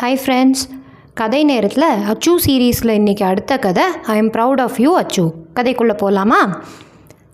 Hi friends கதை நேரத்தில் அச்சு சீரீஸில் இன்றைக்கி அடுத்த கதை I am proud of you Achu. கதைக்குள்ளே போகலாமா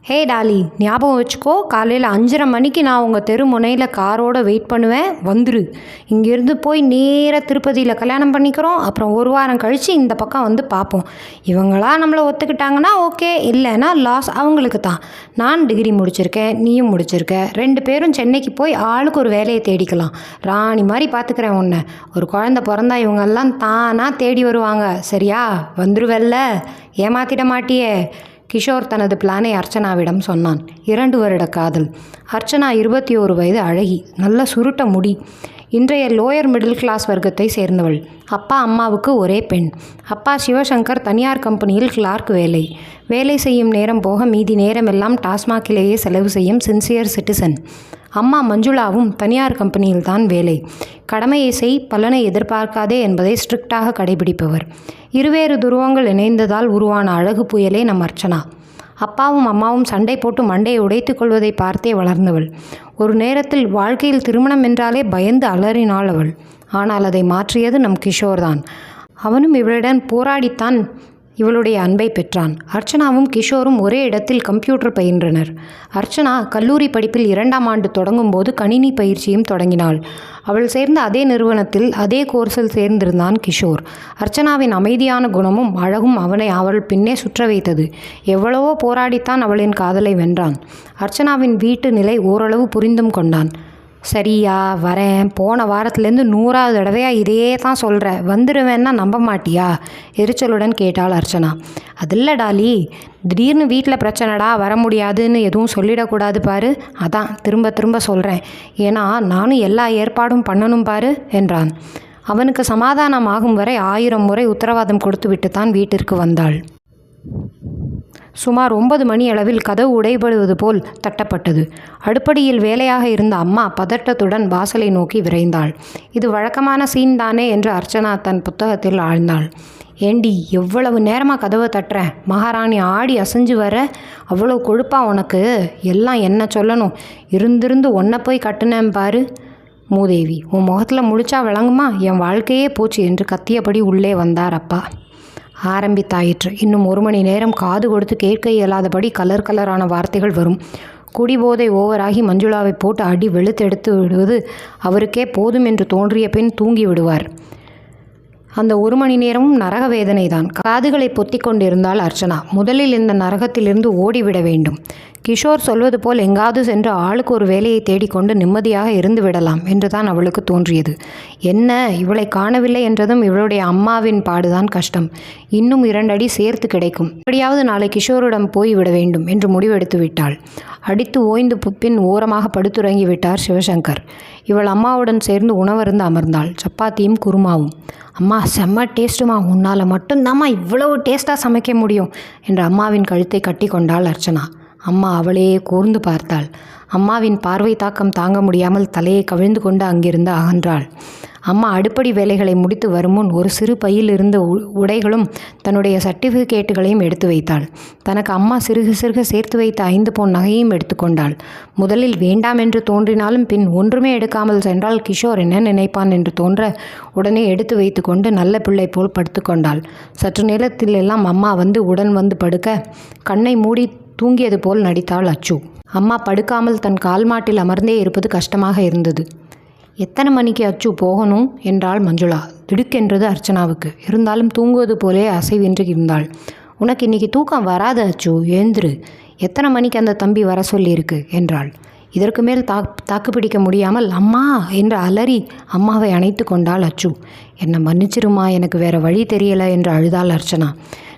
ஹே டாலி ஞாபகம் வச்சுக்கோ காலையில் அஞ்சரை மணிக்கு நான் உங்கள் தெரு முனையில் காரோட வெயிட் பண்ணுவேன். வந்துரு. இங்கேருந்து போய் நேராக திருப்பதியில் கல்யாணம் பண்ணிக்கிறோம். அப்புறம் ஒரு வாரம் கழித்து இந்த பக்கம் வந்து பார்ப்போம் இவங்களா நம்மளை ஒத்துக்கிட்டாங்கன்னா ஓகே இல்லைன்னா லாஸ் அவங்களுக்கு தான். நான் டிகிரி முடிச்சிருக்கேன் நீயும் முடிச்சிருக்க. ரெண்டு பேரும் சென்னைக்கு போய் ஆளுக்கு ஒரு வேலையை தேடிக்கலாம். ராணி மாதிரி பார்த்துக்கிறேன் உன்னை. ஒரு குழந்த பிறந்தா இவங்கெல்லாம் தானாக தேடி வருவாங்க. சரியா? வந்துருவல்ல? ஏமாத்திட மாட்டியே. கிஷோர் தனது பிளானை அர்ச்சனாவிடம் சொன்னான். இரண்டு வருட காதல். அர்ச்சனா இருபத்தி ஓரு வயது அழகி. நல்ல சுருட்ட முடி. இன்றைய லோயர் மிடில் கிளாஸ் வர்க்கத்தை சேர்ந்தவள். அப்பா அம்மாவுக்கு ஒரே பெண். அப்பா சிவசங்கர் தனியார் கம்பெனியில் கிளார்க் வேலை. வேலை செய்யும் நேரம் போக மீதி நேரமெல்லாம் டாஸ்மாகிலேயே செலவு செய்யும் சின்சியர் சிட்டிசன். அம்மா மஞ்சுளாவும் தனியார் கம்பெனியில் தான் வேலை. கடமையை செய் பலனை எதிர்பார்க்காதே என்பதை ஸ்ட்ரிக்டாக கடைபிடிப்பவர். இருவேறு துருவங்கள் இணைந்ததால் உருவான அழகு புயலே நம் அர்ச்சனா. அப்பாவும் அம்மாவும் சண்டை போட்டு மண்டையை உடைத்துக் கொள்வதை பார்த்தே வளர்ந்தவள். ஒரு நேரத்தில் வாழ்க்கையில் திருமணம் என்றாலே பயந்து அலறினாள் அவள். ஆனால் அதை மாற்றியது நம் கிஷோர்தான். அவனும் இவளுடன் போராடித்தான் இவளுடைய அன்பை பெற்றான். அர்ச்சனாவும் கிஷோரும் ஒரே இடத்தில் கம்ப்யூட்டர் பயின்றனர். அர்ச்சனா கல்லூரி படிப்பில் இரண்டாம் ஆண்டு தொடங்கும் போது கணினி பயிற்சியும் தொடங்கினாள். அவள் சேர்ந்த அதே நிறுவனத்தில் அதே கோர்ஸில் சேர்ந்திருந்தான் கிஷோர். அர்ச்சனாவின் அமைதியான குணமும் அழகும் அவனை அவள் பின்னே சுற்ற வைத்தது. எவ்வளவோ போராடித்தான் அவளின் காதலை வென்றான். அர்ச்சனாவின் வீட்டு நிலை ஓரளவு புரிந்தும் கொண்டான். சரியா வரேன். போன வாரத்துலேருந்து நூறாவது தடவையாக இதையே தான் சொல்கிற வந்துடுவேன்னா நம்ப மாட்டியா? எரிச்சலுடன் கேட்டாள் அர்ச்சனா. அதில்ல டாலி. திடீர்னு வீட்டில் பிரச்சனைடா வர முடியாதுன்னு எதுவும் சொல்லிடக்கூடாது பாரு. அதான் திரும்ப திரும்ப சொல்கிறேன் ஏன்னா நானும் எல்லா ஏற்பாடும் பண்ணணும் பாரு என்றான். அவனுக்கு சமாதானம் ஆகும் வரை ஆயிரம் முறை உத்தரவாதம் கொடுத்துவிட்டு தான் வீட்டிற்கு வந்தாள். சுமார் ஒன்பது மணி அளவில் கதவு உடைபடுவது போல் தட்டப்பட்டது. அடுப்படியில் வேலையாக இருந்த அம்மா பதட்டத்துடன் வாசலை நோக்கி விரைந்தாள். இது வழக்கமான சீன் தானே? என்று அர்ச்சனா தன் புத்தகத்தில் ஆழ்ந்தாள். ஏண்டி எவ்வளவு நேரமாக கதவை தட்டுறேன் மகாராணி ஆடி அசைஞ்சு வர? அவ்வளோ கொழுப்பா உனக்கு? எல்லாம் என்ன சொல்லணும்? இருந்திருந்து ஒன்றை போய் கட்டுனேன் பாரு. மூதேவி உன் முகத்தில் முழிச்சா விளங்குமா? என் வாழ்க்கையே போச்சு என்று கத்தியபடி உள்ளே வந்தார் அப்பா. ஆரம்பித்தாயிற்று. இன்னும் ஒரு மணி நேரம் காது கொடுத்து கேட்க இயலாதபடி கலர் கலரான வார்த்தைகள் வரும். குடிபோதை ஓவராகி மஞ்சுளாவை போட்டு அடி வெளுத்தெடுத்து விடுவது அவருக்கே போதும் என்று தோன்றிய பின் தூங்கி விடுவார். அந்த ஒரு மணி நேரமும் நரக வேதனை தான் காதுகளை பொத்தி கொண்டிருந்தாள் அர்ச்சனா. முதலில் இந்த நரகத்திலிருந்து ஓடிவிட வேண்டும். கிஷோர் சொல்வது போல் எங்காவது சென்று ஆளுக்கு ஒரு வேலையை தேடிக்கொண்டு நிம்மதியாக இருந்து விடலாம் என்றுதான் அவளுக்கு தோன்றியது. என்ன? இவளை காணவில்லை என்றதும் இவளுடைய அம்மாவின் பாடுதான் கஷ்டம். இன்னும் இரண்டடி சேர்த்து கிடைக்கும். எப்படியாவது நாளை கிஷோரிடம் போய் விட வேண்டும் என்று முடிவெடுத்து விட்டாள். அடித்து ஓய்ந்து பின் ஓரமாக படுத்துறங்கி விட்டார் சிவசங்கர். இவள் அம்மாவுடன் சேர்ந்து உணவருந்து அமர்ந்தாள். சப்பாத்தியும் குருமாவும். அம்மா செம்ம டேஸ்ட்டுமா உன்னால் மட்டும்தாம்மா இவ்வளவு டேஸ்ட்டாக சமைக்க முடியும் என்ற அம்மாவின் கழுத்தை கட்டி கொண்டாள் அர்ச்சனா. அம்மா அவளையே கூர்ந்து பார்த்தாள். அம்மாவின் பார்வை தாக்கம் தாங்க முடியாமல் தலையை கவிழ்ந்து கொண்டு அங்கிருந்து அகன்றாள். அம்மா அடுப்படி வேலைகளை முடித்து வரும் முன் ஒரு சிறு பையில் இருந்த உடைகளும் தன்னுடைய சர்டிஃபிகேட்டுகளையும் எடுத்து வைத்தாள். தனக்கு அம்மா சிறுக சிறுக சேர்த்து வைத்த ஐந்து பொன் நகையும் எடுத்துக்கொண்டாள் முதலில் வேண்டாம் என்று தோன்றினாலும் பின் ஒன்றுமே எடுக்காமல் சென்றால் கிஷோர் என்ன நினைப்பான் என்று தோன்ற உடனே எடுத்து வைத்துக்கொண்டு நல்ல பிள்ளை போல் படுத்துக்கொண்டாள் சற்று நேரத்தில் எல்லாம் அம்மா வந்து உடன் வந்து படுக்க கண்ணை மூடி தூங்கியது போல் நடித்தாள் அச்சு. அம்மா படுக்காமல் தன் கால் மாட்டில் அமர்ந்தே இருப்பது கஷ்டமாக இருந்தது. எத்தனை மணிக்கு அச்சு போகணும்? என்றாள் மஞ்சுளா. திடுக்கென்றது அர்ச்சனாவுக்கு. இருந்தாலும் தூங்குவது போலே அசைவின்றி இருந்தாள். உனக்கு இன்னைக்கு தூக்கம் வராது அச்சு எழுந்துரு எத்தனை மணிக்கு அந்த தம்பி வர சொல்லியிருக்கு? என்றாள். இதற்கு மேல் தாக் தாக்குப்பிடிக்க முடியாமல் அம்மா! என்று அலறி அம்மாவை அணைத்து கொண்டாள் அச்சு. என்னை மன்னிச்சிருமா? எனக்கு வேறு வழி தெரியலை என்று அழுதாள் அர்ச்சனா.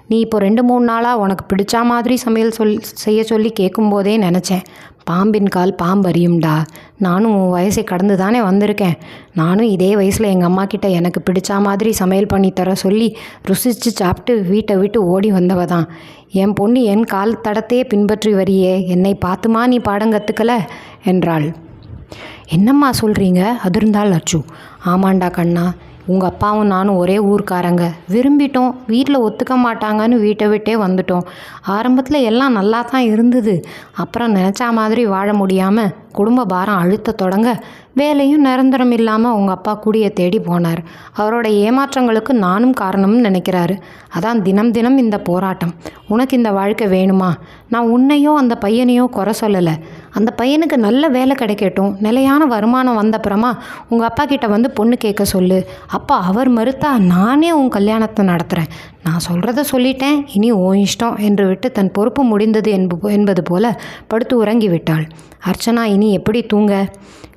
நீ இப்போ ரெண்டு மூணு நாளாக உனக்கு பிடிச்சா மாதிரி சமையல் சொல் செய்ய சொல்லி கேட்கும்போதே நினச்சேன். பாம்பின் கால் பாம்பறியும்டா. நானும் உன் வயசை கடந்து தானே வந்திருக்கேன். நானும் இதே வயசில் எங்கள் அம்மா கிட்ட எனக்கு பிடிச்சா மாதிரி சமையல் பண்ணி தர சொல்லி ருசித்து சாப்பிட்டு வீட்டை விட்டு ஓடி வந்தவ தான். என் பொண்ணு என் கால் தடத்தையே பின்பற்றி வரியே. என்னை பார்த்துமா நீ பாடம் கற்றுக்கல என்றாள். என்னம்மா சொல்கிறீங்க அதிர்ந்தாள் அச்சு. ஆமாண்டா கண்ணா. உங்கள் அப்பாவும் நானும் ஒரே ஊர்க்காரங்க. விரும்பிட்டோம். வீட்டில் ஒத்துக்க மாட்டாங்கன்னு வீட்டை விட்டே வந்துட்டோம். ஆரம்பத்தில் எல்லாம் நல்லா தான் இருந்தது. அப்புறம் நினச்சா மாதிரி வாழ முடியாமல் குடும்ப பாரம் அழுத்த தொடங்க வேலையும் நிரந்தரம் இல்லாமல் உங்கள் அப்பா கூடிய தேடி போனார். அவரோட ஏமாற்றங்களுக்கு நானும் காரணம்னு நினைக்கிறாரு. அதான் தினம் தினம் இந்த போராட்டம். உனக்கு இந்த வாழ்க்கை வேணுமா? நான் உன்னையோ அந்த பையனையோ குறை சொல்லலை. அந்த பையனுக்கு நல்ல வேலை கிடைக்கட்டும். நிலையான வருமானம் வந்தப்புறமா உங்கள் அப்பா கிட்ட வந்து பொண்ணு கேட்க சொல்லு. அப்பா அவர் மறுத்தா நானே உன் கல்யாணத்தை நடத்துகிறேன் நான் சொல்கிறத சொல்லிட்டேன். இனி ஓ இஷ்டம் என்று விட்டு தன் பொறுப்பு முடிந்தது என்பது என்பது போல படுத்து உறங்கி விட்டாள் அர்ச்சனா இனி எப்படி தூங்க?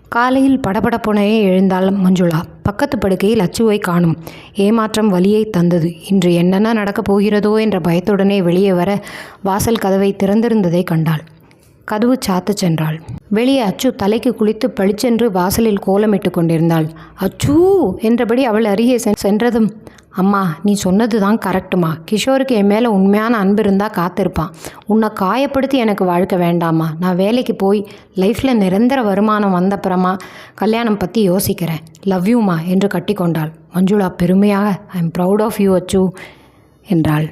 காலையில் படபடப்புனையே எழுந்தாள் மஞ்சுளா. பக்கத்து படுக்கையில் அச்சுவை காணும். ஏமாற்றம் வலியை தந்தது. இன்று என்னென்ன நடக்கப் போகிறதோ என்ற பயத்துடனே வெளியே வர வாசல் கதவை திறந்திருந்ததை கண்டாள். கதவு சாத்து சென்றாள். வெளியே அச்சு தலைக்கு குளித்து பளிச்சென்று வாசலில் கோலமிட்டு கொண்டிருந்தாள். அச்சூ! என்றபடி அவள் அருகே சென்- சென்றதும் அம்மா நீ சொன்னது தான் கரெக்டுமா? கிஷோருக்கு என் மேலே உண்மையான அன்பு இருந்தால் காத்திருப்பான். உன்னை காயப்படுத்தி எனக்கு வாழ்க்கை வேண்டாமா நான் வேலைக்கு போய் லைஃப்பில் நிரந்தர வருமானம் வந்தப்புறமா கல்யாணம் பற்றி யோசிக்கிறேன். லவ் யூமா என்று கட்டிக்கொண்டாள். மஞ்சுளா பெருமையாக I am proud of you Achu என்றாள்.